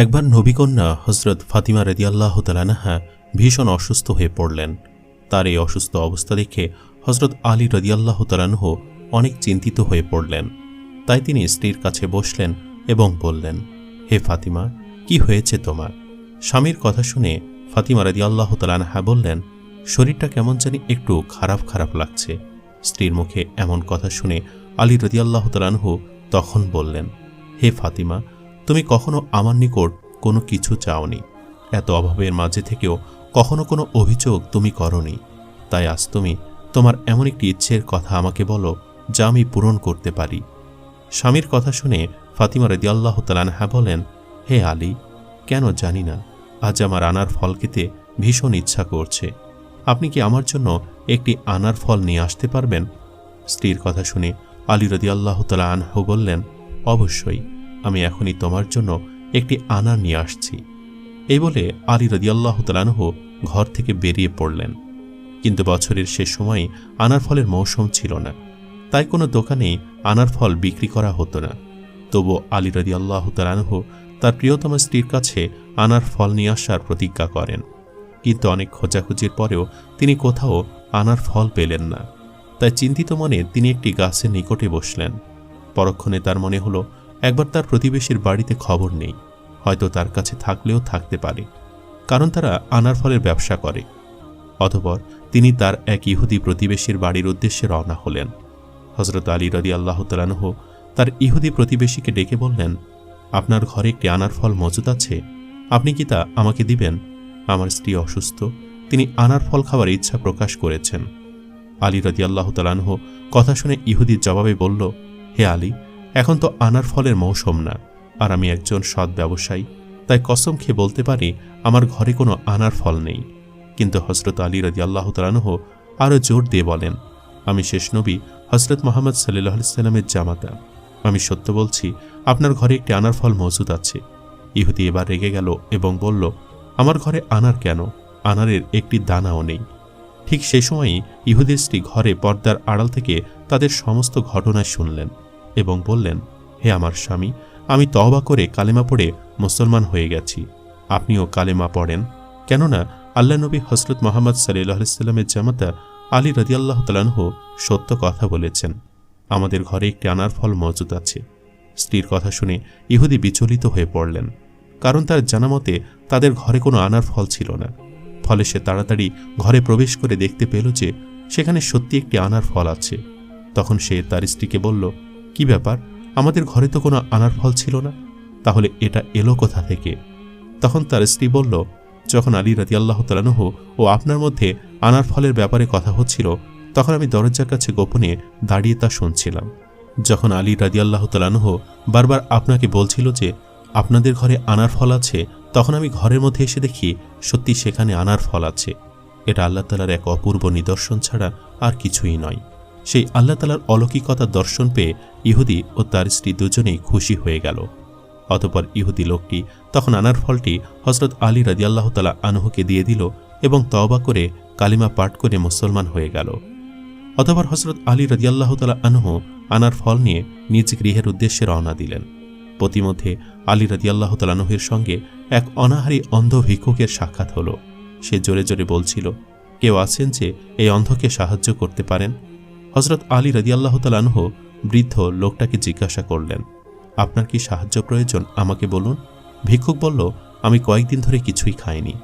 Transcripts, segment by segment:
একবার নবীকন্যা হজরত ফাতিমা রেদিয়াল্লাহ তালানাহা ভীষণ অসুস্থ হয়ে পড়লেন। তার এই অসুস্থ অবস্থা দেখে হজরত আলী রদিয়াল্লাহ তালানহ অনেক চিন্তিত হয়ে পড়লেন। তাই তিনি স্ত্রীর কাছে বসলেন এবং বললেন, হে ফাতিমা, কি হয়েছে তোমার? স্বামীর কথা শুনে ফাতিমা রদিয়াল্লাহ তালানহা বললেন, শরীরটা কেমন জানি একটু খারাপ খারাপ লাগছে। স্ত্রীর মুখে এমন কথা শুনে আলী রদিয়াল্লাহ তালানহু তখন বললেন, হে ফাতিমা তুমি কখনো আমার নিকট কোনো কিছু চাওনি। এত অভাবের মাঝে থেকেও কখনো কোনো অভিযোগ তুমি করনি। তাই আজ তুমি তোমার এমন একটি ইচ্ছের কথা আমাকে বলো, যা আমি পূরণ করতে পারি। স্বামীর কথা শুনে ফাতিমা রেদিয়াল্লাহ তালানহা বলেন, হে আলী, কেন জানি না, আজ আমার আনার ফল খেতে ভীষণ ইচ্ছা করছে। আপনি কি আমার জন্য একটি আনার ফল নিয়ে আসতে পারবেন? স্ত্রীর কথা শুনে আলী রদিয়াল্লাহ তালা আনহু বললেন, অবশ্যই। আমি এখনই তোমার জন্য একটি আনার নিয়ে আসছি। এই বলে আলী রদিয়াল্লাহ তালানহ ঘর থেকে বেরিয়ে পড়লেন। কিন্তু বছরের সে সময়ে আনার ফলের মৌসুম ছিল না। তাই কোনো দোকানেই আনার ফল বিক্রি করা হতো না। তবু আলী রদি আল্লাহ তালানহ তার প্রিয়তমা স্ত্রীর কাছে আনার ফল নিয়ে আসার প্রতিজ্ঞা করেন। কিন্তু অনেক খোঁজাখুঁজির পরেও তিনি কোথাও আনার ফল পেলেন না। তাই চিন্তিত মনে তিনি একটি গাছের নিকটে বসলেন। পরক্ষণে তার মনে হলো একবার তার প্রতিবেশীর বাড়িতে খবর নেই। হয়তো তার কাছে থাকলেও থাকতে পারে, কারণ তারা আনার ফলের ব্যবসা করে। অতপর তিনি তার এক ইহুদি প্রতিবেশীর বাড়ির উদ্দেশ্যে রওনা হলেন। হজরত আলী রদি আল্লাহ তালানহ তার ইহুদি প্রতিবেশীকে ডেকে বললেন, আপনার ঘরে একটি আনার ফল মজুদ আছে? আপনি কি তা আমাকে দিবেন? আমার স্ত্রী অসুস্থ, তিনি আনার ফল খাওয়ার ইচ্ছা প্রকাশ করেছেন। আলী রদি আল্লাহ তালানহ কথা শুনে ইহুদির জবাবে বলল, হে আলী এখন তো আনার ফলের মৌসুম না, আর আমি একজন সৎ ব্যবসায়ী, তাই কসম খেয়ে বলতে পারি আমার ঘরে কোনো আনার ফল নেই। কিন্তু হজরত আলী রাজি আল্লাহ তালানহ আরও জোর দিয়ে বলেন, আমি শেষ নবী হজরত মোহাম্মদ সাল্লাহ সাল্লামের জামাতা। আমি সত্য বলছি, আপনার ঘরে একটি আনার ফল মজুদ আছে। ইহুদি এবার রেগে গেল এবং বলল, আমার ঘরে আনার কেন? আনারের একটি দানাও নেই। ঠিক সেই সময়ই ইহুদির স্ত্রী ঘরে পর্দার আড়াল থেকে তাদের সমস্ত ঘটনা শুনলেন। এবং বললেন, হে আমার স্বামী, আমি তহবা করে কালেমা পড়ে মুসলমান হয়ে গেছি। আপনিও কালেমা পড়েন। কেননা আল্লাহ নবী হজরত মোহাম্মদ সাল্লামের জামাতা আলী রদিয়াল্লাহ তালানহ সত্য কথা বলেছেন। আমাদের ঘরে একটি আনার ফল মজুদ আছে। স্ত্রীর কথা শুনে ইহুদি বিচলিত হয়ে পড়লেন। কারণ তার জানামতে তাদের ঘরে কোনো আনার ফল ছিল না। ফলে সে তাড়াতাড়ি ঘরে প্রবেশ করে দেখতে পেল যে সেখানে সত্যি একটি আনার ফল আছে। তখন সে তার স্ত্রীকে বলল কি ব্যাপার? আমাদের ঘরে তো কোনো আনার ফল ছিল না। তাহলে এটা এলো কোথা থেকে? তখন তার স্ত্রী বলল, যখন আলী রাজি আল্লাহ তালানুহ ও আপনার মধ্যে আনার ফলের ব্যাপারে কথা হচ্ছিল, তখন আমি দরজার কাছে গোপনে দাঁড়িয়ে তা শুনছিলাম। যখন আলী রাজি আল্লাহ তালানুহ বারবার আপনাকে বলছিল যে আপনাদের ঘরে আনার ফল আছে, তখন আমি ঘরের মধ্যে এসে দেখি সত্যি সেখানে আনার ফল আছে। এটা আল্লাহ তালার এক অপূর্ব নিদর্শন ছাড়া আর কিছুই নয়। সেই আল্লাহ তালার অলৌকিকতার দর্শন পেয়ে ইহুদি ও তার স্ত্রী দুজনেই খুশি হয়ে গেল। অতপর ইহুদি লোকটি তখন আনার ফলটি হজরত আলী রাজিয়াল্লাহ তালা আনহুকে দিয়ে দিল এবং তওবা করে কালিমা পাঠ করে মুসলমান হয়ে গেল। অতপর হজরত আলী রাজিয়াল্লাহ তালা আনহু আনার ফল নিয়ে নিজ গৃহের উদ্দেশ্যে রওনা দিলেন। প্রতিমধ্যে আলী রাজিয়াল্লাহ তালানহের সঙ্গে এক অনাহারী অন্ধ ভিক্ষুকের সাক্ষাৎ হল। সে জোরে জোরে বলছিল, কেউ আছেন যে এই অন্ধকে সাহায্য করতে পারেন? হজরত আলী রাজিয়াল্লাহ তালানহ বৃদ্ধ লোকটাকে জিজ্ঞাসা করলেন, আপনার কি সাহায্য প্রয়োজন? আমাকে বলুন। ভিক্ষুক বলল, আমি কয়েকদিন ধরে কিছুই খাইনি।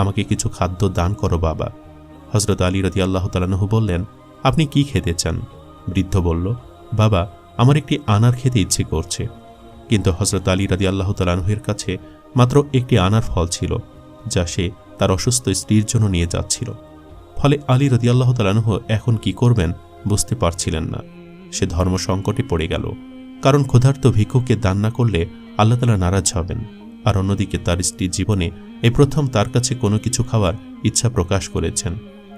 আমাকে কিছু খাদ্য দান করো বাবা। হজরত আলী রতি আল্লাহ তালানহু বললেন, আপনি কি খেতে চান? বৃদ্ধ বলল, বাবা, আমার একটি আনার খেতে ইচ্ছে করছে। কিন্তু হজরত আলী রাদি আল্লাহ তালানহের কাছে মাত্র একটি আনার ফল ছিল, যা সে তার অসুস্থ স্ত্রীর জন্য নিয়ে যাচ্ছিল। ফলে আলী রদি আল্লাহ তালানহ এখন কি করবেন? বুঝতে পারছিলেন না। সে ধর্ম সংকটে পড়ে গেল। কারণ ক্ষুধার্ত ভিক্ষুককে দান না করলে আল্লাহ তালা নারাজ হবেন। আর অন্যদিকে তার স্ত্রীর জীবনে এই প্রথম তার কাছে কোনো কিছু খাওয়ার ইচ্ছা প্রকাশ করেছেন।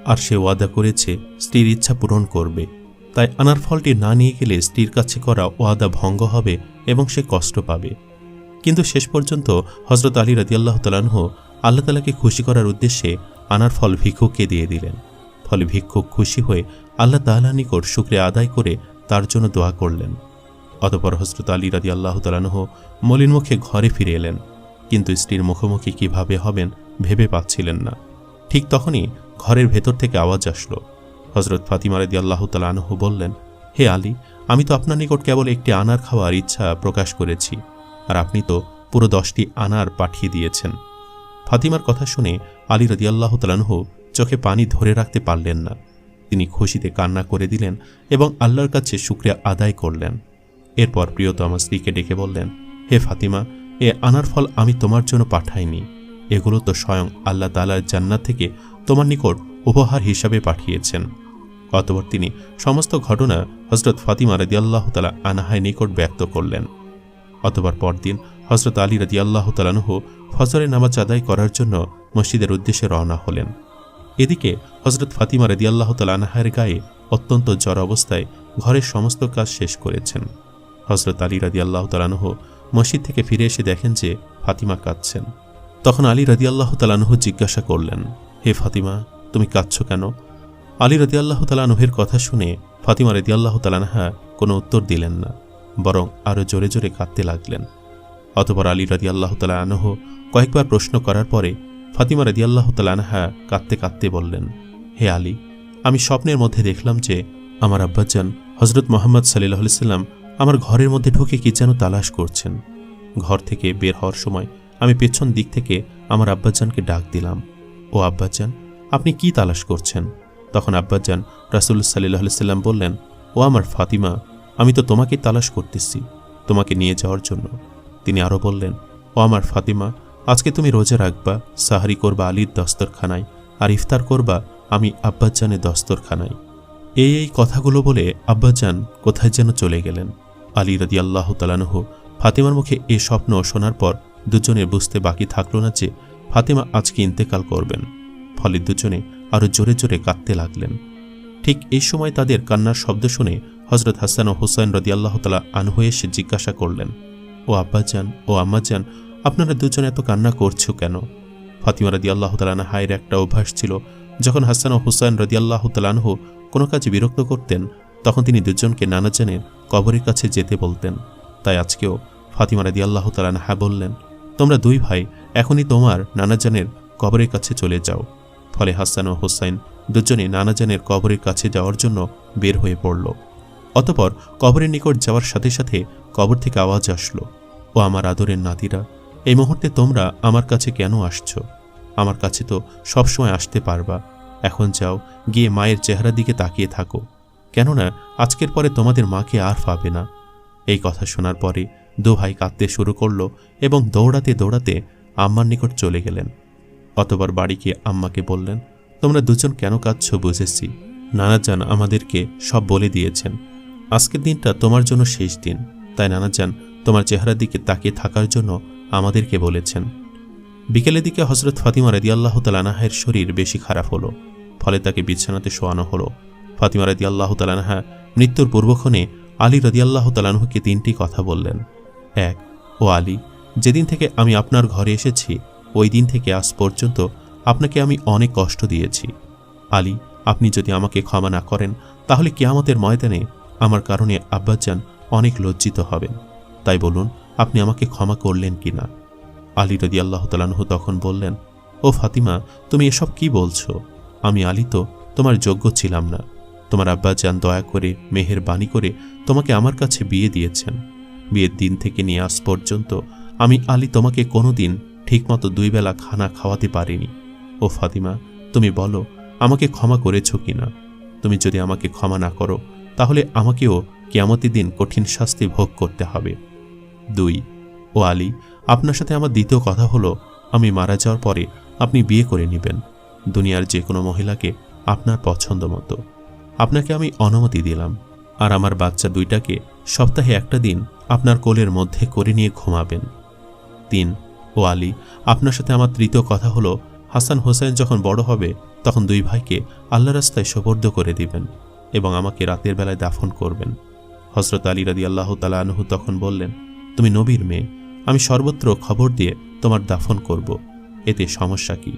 আর সে ওয়াদা করেছে, স্ত্রীর ইচ্ছা পূরণ করবে। তাই আনার ফলটি না নিয়ে গেলে স্ত্রীর কাছে করা ওয়াদা ভঙ্গ হবে এবং সে কষ্ট পাবে। কিন্তু শেষ পর্যন্ত হজরত আলী রাজিয়াল্লাহ তালানহ আল্লাহ তালাকে খুশি করার উদ্দেশ্যে আনার ফল ভিক্ষুককে দিয়ে দিলেন। ফলে ভিক্ষুক খুশি হয়ে আল্লাহ তাল্লাহ নিকট শুক্রে আদায় করে তার জন্য দোয়া করলেন। অতপর হজরত আলী রাজি আল্লাহ তালানহ মলিন মুখে ঘরে ফিরে এলেন, কিন্তু স্ত্রীর মুখোমুখি কীভাবে হবেন ভেবে পাচ্ছিলেন না। ঠিক তখনই ঘরের ভেতর থেকে আওয়াজ আসলো। হজরত ফাতিমা রদি আল্লাহ তালানহু বললেন, হে আলী, আমি তো আপনার নিকট কেবল একটি আনার খাওয়ার ইচ্ছা প্রকাশ করেছি, আর আপনি তো পুরো দশটি আনার পাঠিয়ে দিয়েছেন। ফাতিমার কথা শুনে আলী রদি আল্লাহ তালানহু চোখে পানি ধরে রাখতে পারলেন না। তিনি খুশিতে কান্না করে দিলেন এবং আল্লাহর কাছে শুক্রিয়া আদায় করলেন। এরপর প্রিয়তমা স্ত্রীকে ডেকে বললেন, হে ফাতিমা, এ আনার ফল আমি তোমার জন্য পাঠাইনি। এগুলো তো স্বয়ং আল্লাহ তালার জান্নাত থেকে তোমার নিকট উপহার হিসাবে পাঠিয়েছেন। অতপর তিনি সমস্ত ঘটনা হজরত ফাতিমা রদি আল্লাহ তালা আনাহায় নিকট ব্যক্ত করলেন। অতবার পরদিন হজরত আলী রদি আল্লাহ তালানহ ফজরের নামাজ আদায় করার জন্য মসজিদের উদ্দেশ্যে রওনা হলেন। এদিকে হজরত ফাতিমা রদি আল্লাহ তালানহায়ের গায়ে অত্যন্ত জ্বর অবস্থায় ঘরের সমস্ত কাজ শেষ করেছেন। হজরত আলী রাদি আল্লাহ তালানহ মসজিদ থেকে ফিরে এসে দেখেন যে ফাতিমা কাঁদছেন। তখন আলী রাদি আল্লাহ তালানহ জিজ্ঞাসা করলেন, হে ফাতিমা, তুমি কাঁদছ কেন? আলী রাদি আল্লাহ তালানহের কথা শুনে ফাতিমা রাদি আল্লাহ তালানহা কোনো উত্তর দিলেন না, বরং আরও জোরে জোরে কাঁদতে লাগলেন। অতপর আলী রাদি আল্লাহ তালানহ কয়েকবার প্রশ্ন করার পরে ফাতিমা রাদি আল্লাহ তালানহা কাঁদতে কাঁদতে বললেন, হে আলী, আমি স্বপ্নের মধ্যে দেখলাম যে আমার আব্বাজান হজরত মোহাম্মদ সাল্লাহ সাল্লাম আমার ঘরের মধ্যে ঢুকে কি যেন তালাশ করছেন। ঘর থেকে বের হওয়ার সময় আমি পেছন দিক থেকে আমার আব্বাজানকে ডাক দিলাম, ও আব্বাজান, আপনি কি তালাশ করছেন? তখন আব্বাজান রাসুল সাল্লাহ সাল্লাম বললেন, ও আমার ফাতিমা, আমি তো তোমাকে তালাশ করতেছি, তোমাকে নিয়ে যাওয়ার জন্য। তিনি আরও বললেন, ও আমার ফাতিমা আজকে তুমি রোজা রাখবা, সাহারি করবা আলীর দস্তরখানায়, আর ইফতার করবা আমি আব্বাজানের দস্তরখানায়। এই এই কথাগুলো বলে আব্বাজান কোথায় যেন চলে গেলেন। আলী রদি আল্লাহ তালানহ ফাতেমার মুখে এ স্বপ্ন শোনার পর দুজনের বুঝতে বাকি থাকল না যে ফাতেমা আজকে ইন্তেকাল করবেন। ফলে দুজনে আরও জোরে জোরে কাঁদতে লাগলেন। ঠিক এই সময় তাদের কান্নার শব্দ শুনে হজরত হাসান ও হুসাইন রদি আল্লাহ তালা আনহু এসে জিজ্ঞাসা করলেন, ও আব্বাজান, ও আম্মাজান আপনারা দুজন এত কান্না করছ কেন? ফাতিমা রদি আল্লাহ তালানা হায়ের একটা অভ্যাস ছিল, যখন হাসান ও হুসাইন রদি আল্লাহ তালানহু কোনো কাজে বিরক্ত করতেন, তখন তিনি দুজনকে নানাজানের কবরের কাছে যেতে বলতেন। তাই আজকেও ফাতিমা রাদি আল্লাহ তালানহা বললেন, তোমরা দুই ভাই, এখনই তোমার নানাজানের কবরের কাছে চলে যাও। ফলে হাসান ও হোসাইন দুজনে নানাজানের কবরের কাছে যাওয়ার জন্য বের হয়ে পড়ল। অতপর কবরের নিকট যাওয়ার সাথে সাথে কবর থেকে আওয়াজ আসলো, ও আমার আদরের নাতিরা এই মুহূর্তে তোমরা আমার কাছে কেন আসছো? আমার কাছে তো সবসময় আসতে পারবা। এখন যাও, গিয়ে মায়ের চেহারা দিকে তাকিয়ে থাকো। কেননা আজকের পরে তোমাদের মাকে আর পাবে না। এই কথা শোনার পরে দু ভাই কাঁদতে শুরু করল এবং দৌড়াতে দৌড়াতে আম্মার নিকট চলে গেলেন। অতবার বাড়ি গিয়ে আম্মাকে বললেন, তোমরা দুজন কেন কাঁদছ বুঝেছি। নানাজান আমাদেরকে সব বলে দিয়েছেন। আজকের দিনটা তোমার জন্য শেষ দিন। তাই নানাজান তোমার চেহারার দিকে তাকিয়ে থাকার জন্য আমাদেরকে বলেছেন, বিকেলের দিকে হজরত ফাতিমা রদি আল্লাহ তালানাহের শরীর বেশি খারাপ হলো, ফলে তাকে বিছানাতে শোয়ানো হলো। ফাতিমা রদি আল্লাহ তালানাহা মৃত্যুর পূর্বক্ষণে আলী রদি আল্লাহ তালানহুকে তিনটি কথা বললেন। এক, ও আলী, যেদিন থেকে আমি আপনার ঘরে এসেছি, ওই দিন থেকে আজ পর্যন্ত আপনাকে আমি অনেক কষ্ট দিয়েছি। আলী, আপনি যদি আমাকে ক্ষমা না করেন, তাহলে কেয়ামতের ময়দানে আমার কারণে আব্বাজান অনেক লজ্জিত হবেন। তাই বলুন আপনি আমাকে ক্ষমা করলেন কি না? আলী রদি আল্লাহ তালানহু তখন বললেন, ও ফাতিমা, তুমি এসব কি বলছো? আমি আলী তো, তোমার যোগ্য ছিলাম না। তোমার আব্বা যান দয়া করে মেহের বাণী করে তোমাকে আমার কাছে বিয়ে দিয়েছেন। বিয়ের দিন থেকে নিয়ে আস পর্যন্ত আমি আলী তোমাকে কোনো দিন ঠিকমতো দুই বেলা খানা খাওয়াতে পারিনি। ও ফাতিমা, তুমি বলো, আমাকে ক্ষমা করেছ কি না? তুমি যদি আমাকে ক্ষমা না করো, তাহলে আমাকেও কেয়ামতি দিন কঠিন শাস্তি ভোগ করতে হবে। দুই, ও আলী, আপনার সাথে আমার দ্বিতীয় কথা হলো, আমি মারা যাওয়ার পরে আপনি বিয়ে করে নেবেন। দুনিয়ার যে কোনো মহিলাকে আপনার পছন্দ মতো। আপনাকে আমি অনুমতি দিলাম। আর আমার বাচ্চা দুইটাকে সপ্তাহে একটা দিন আপনার কোলের মধ্যে করে নিয়ে ঘুমাবেন। তিন, ও আলী, আপনার সাথে আমার তৃতীয় কথা হলো, হাসান হোসেন যখন বড় হবে, তখন দুই ভাইকে আল্লাহ রাস্তায় সোপর্দ করে দিবেন এবং আমাকে রাতের বেলায় দাফন করবেন। হজরত আলী রাদি আল্লাহ তালা আনহু তখন বললেন তুমি নবীর মেয়ে। আমি সর্বত্র খবর দিয়ে তোমার দাফন করব। এতে সমস্যা কি?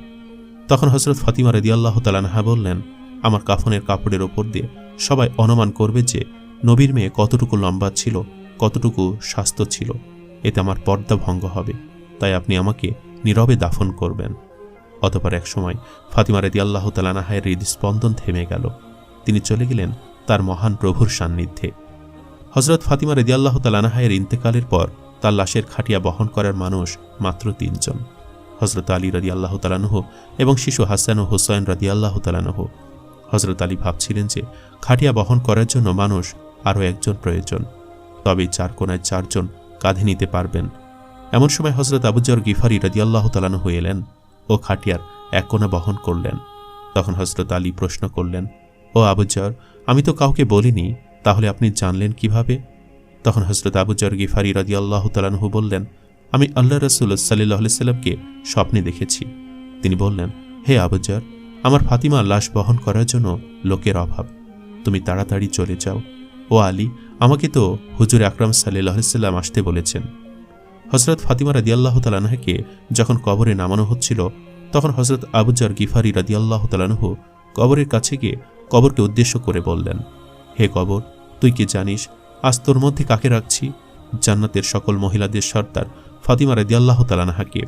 তখন হজরত ফাতিমা রদি আল্লাহ তালানহা বললেন, আমার কাফনের কাপড়ের ওপর দিয়ে সবাই অনুমান করবে যে নবীর মেয়ে কতটুকু লম্বা ছিল, কতটুকু স্বাস্থ্য ছিল। এতে আমার পর্দা ভঙ্গ হবে, তাই আপনি আমাকে নীরবে দাফন করবেন। অতপর এক সময় ফাতিমা রেদি আল্লাহ তালানাহায়ের হৃদস্পন্দন থেমে গেল। তিনি চলে গেলেন তার মহান প্রভুর সান্নিধ্যে। হজরত ফাতিমা রেদি আল্লাহ তালানাহায়ের ইন্তেকালের পর তার লাশের খাটিয়া বহন করার মানুষ মাত্র তিনজন। হজরত আলী রদি আল্লাহ তালানহ এবং শিশু হাসান ও হুসাইন রদি আল্লাহ তালানহ হজরত আলী ভাবছিলেন যে খাটিয়া বহন করার জন্য মানুষ আরও একজন প্রয়োজন। তবেই চার কোনায় চারজন কাঁধে নিতে পারবেন। এমন সময় হজরত আবুজর গিফারি রদি আল্লাহ তালানহ এলেন ও খাটিয়ার এক কোণা বহন করলেন। তখন হজরত আলী প্রশ্ন করলেন, ও আবুজর আমি তো কাউকে বলিনি তাহলে আপনি জানলেন কীভাবে? তখন হজরত আবুজর গিফারি রদি আল্লাহ তালানহু বললেন, আমি আল্লাহ রসুল সাল্লাহ সাল্লামকে স্বপ্নে দেখেছি। তিনি বললেন, হে আবুজর আমার ফাতিমা লাশ বহন করার জন্য লোকের অভাব। তুমি তাড়াতাড়ি চলে যাও। ও আলী, আমাকে তো হুজুর আকরাম সাল্লাহ সাল্লাম আসতে বলেছেন। হজরত ফাতিমা রাদিয়াল্লাহ তালানহাকে যখন কবরে নামানো হচ্ছিল, তখন হজরত আবুজার গিফারি রাদিয়াল্লাহ তালানহু কবরের কাছে গিয়ে কবরকে উদ্দেশ্য করে বললেন হে কবর, তুই কি জানিস, আজ তোর মধ্যে কাকে রাখছি? জান্নাতের সকল মহিলাদের সর্দার ফাতিমা রাদিয়াল্লাহ তালানহাকে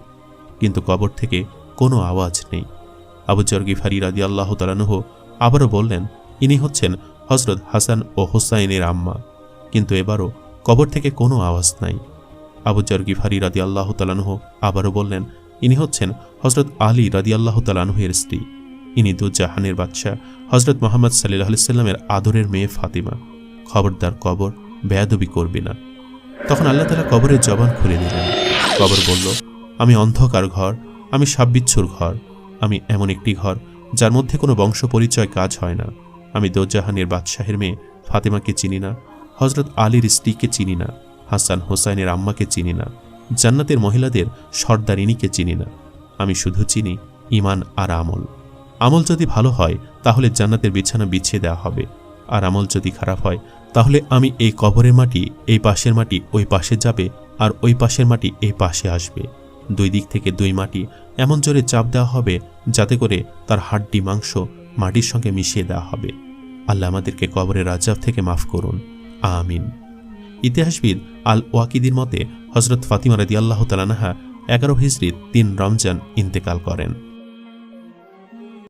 কিন্তু কবর থেকে কোনো আওয়াজ নেই। আবু আবুজার গিফারি রাদিয়াল্লাহ তালানহ আবারও বললেন, ইনি হচ্ছেন হজরত হাসান ও হোসাইনের আম্মা। কিন্তু এবারও কবর থেকে কোনো আওয়াজ নাই। আবুজার গিফারি রাদি আল্লাহ তালানহ আবারও বললেন, ইনি হচ্ছেন হজরত আলী রাদি আল্লাহ তালানহের স্ত্রী। ইনি দুজাহানের বাদশাহ হজরত মোহাম্মদ সাল্লাহ সাল্লামের আদরের মেয়ে ফাতিমা। খবরদার কবর, বেয়াদবি করবি না। তখন আল্লাহ তালা কবরের জবান খুলে দিলেন। কবর বলল, আমি অন্ধকার ঘর, আমি সাববিচ্ছুর ঘর, আমি এমন একটি ঘর, যার মধ্যে কোনো বংশ পরিচয় কাজ হয় না। আমি দোজাহানের বাদশাহের মেয়ে ফাতেমাকে চিনি না হজরত আলীর স্ত্রীকে চিনি না, হাসান হোসাইনের আম্মাকে চিনি না, জান্নাতের মহিলাদের সর্দারিনীকে চিনি না। আমি শুধু চিনি ইমান আর আমল। আমল যদি ভালো হয়, তাহলে জান্নাতের বিছানা বিছিয়ে দেওয়া হবে। আর আমল যদি খারাপ হয়, তাহলে আমি এই কবরের মাটি, এই পাশের মাটি ওই পাশে যাবে আর ওই পাশের মাটি এই পাশে আসবে। দুই দিক থেকে দুই মাটি এমন জোরে চাপ দেওয়া হবে যাতে করে তার হাড্ডি মাংস মাটির সঙ্গে মিশিয়ে দেওয়া হবে। আল্লাহ আমাদেরকে কবরের রাজাব থেকে মাফ করুন। আমিন। ইতিহাসবিদ আল ওয়াকিদির মতে হজরত ফাতিমা রাদি আল্লাহ তালানাহা এগারো হিজড়ির তিন রমজান ইন্তেকাল করেন।